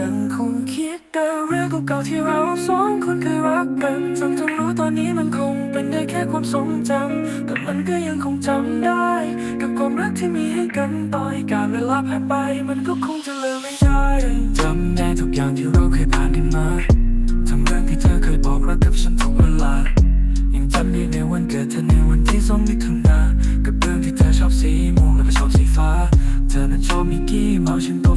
ยังคงคิดแต่เรื่องเก่าๆที่เราสองคนเคยรักกันจนทั้งรู้ตอนนี้มันคงเป็นได้แค่ความทรงจำแต่มันก็ยังคงจำได้ กับความรักที่มีให้กันต่อให้การเวลาผ่านไป มันก็คงจะลืมไม่ได้จำได้ทุกอย่างที่เราเคยผ่านกันมาทั้งเรื่องที่เธอเคยบอกรักกับฉันทุกเวลายังจำได้ในวันเกิดเธอในวันที่สองมิถุนากับเรื่องที่เธอชอบสีม่วงและไม่ชอบสีฟ้า เธอนั้นชอบมิกกี้เมาฉันก็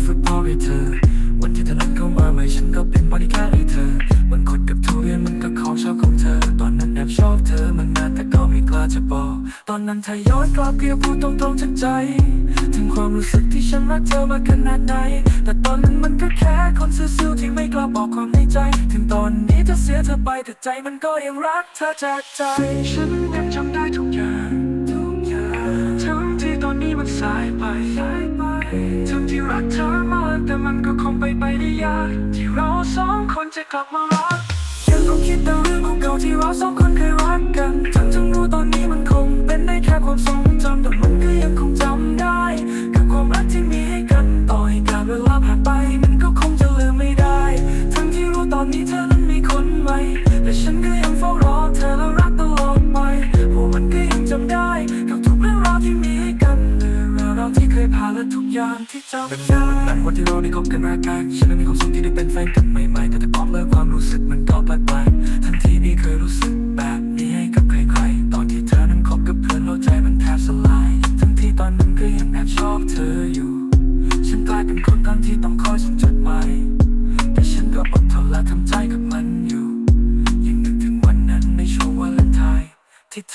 ตอนนั้นแอบชอบเธอมันานแต่ก็ไม่กล้าจะบอก ตอนนั้นเธอย้อนกลับเพียงพูดตรงๆจากใจ ถึงความรู้สึกที่ฉันรักเธอมาขนาดไหน แต่ตอนนั้นมันก็แค่คนซื่อๆที่ไม่กล้าบอกความในใจ ถึงตอนนี้จะเสียเธอไปแต่ใจมันก็ยังรักเธอจากใจ ฉันยังจำได้ทุกอย่างทุกอย่างทั้งที่ตอนนี้มันสายไปสายไปทั้งที่รักเธอมากแต่มันก็คงไปไปได้ยาก ที่เราสองคนจะกลับมารัก ยังคงคิดแต่เรื่องของเก่าที่เราสองคนเคยรักกัน ทั้งทั้งรู้ตอนนี้มันคงเป็นได้แค่ความทรงจำแต่มันก็ยังคงจำได้ กับความรักที่มีให้กัน ต่อให้การเวลาผ่านไป มันก็คงจะลืมไม่ได้ ทั้งที่รู้ตอนนี้เธอนั้นมีคนใหม่แต่ฉันก็ยังเฝ้ารอเธอและรักตลอดไปเพราะมันก็ยังจำได้ กับทุกเรื่องราวที่มีให้กันเรื่องราวที่เคยผ่านและทุกอย่างที่จำได้นั้นวันที่เราได้คบกันแรกแรกฉันนั้นมีความสุขที่ได้เป็นแฟนกันใหม่ๆ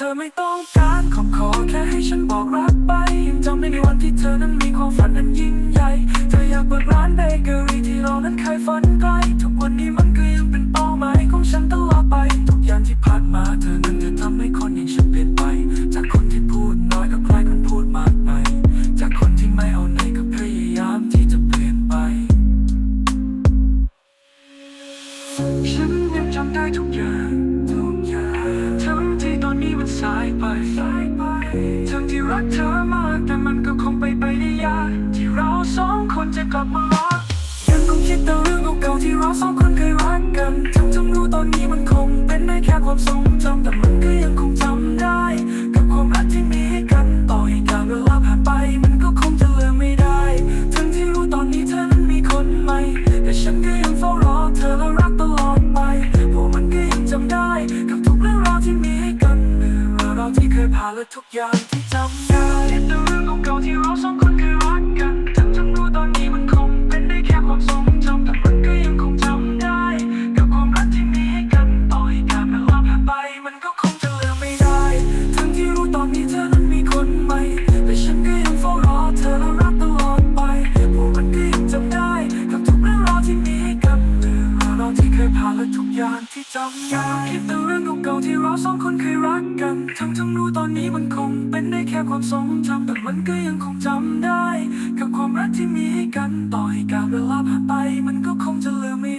ธอไม่ต้องการขอขอแค่ให้ฉันบอกรักไป ยังจำได้ในวันที่เธอนั้นมีความฝันอันยิ่งใหญ่ เธออยากเปิดร้านเบเกอรี่ที่เรา สายไปายไป ทั้งที่รักเธอมาก แต่มันก็คงไปไปได้ยาก ที่เราสองคนจะกลับมารัก ยังคงคิดแต่เรื่องเก่าๆที่เราสองคนเคยรักกัน ทั้งทั้งรู้ตอนนี้มันคงเป็นได้แค่ความทรงจำแต่ ที่เคยผ่านและทุกอย่างที่จำได้เรื่องเรื่องเก่าๆที่เราสองคน ที่จำได้คิดแต่เรื่องเก่าๆที่เราสองคนเคยรักกัน ทั้งทั้งรู้ตอนนี้มันคงเป็นได้แค่ความทรงจำแต่มันก็ยังคงจำได้ กับความรักที่มีให้กัน ต่อให้การเวลาผ่านไป มันก็คงจะลืมไม่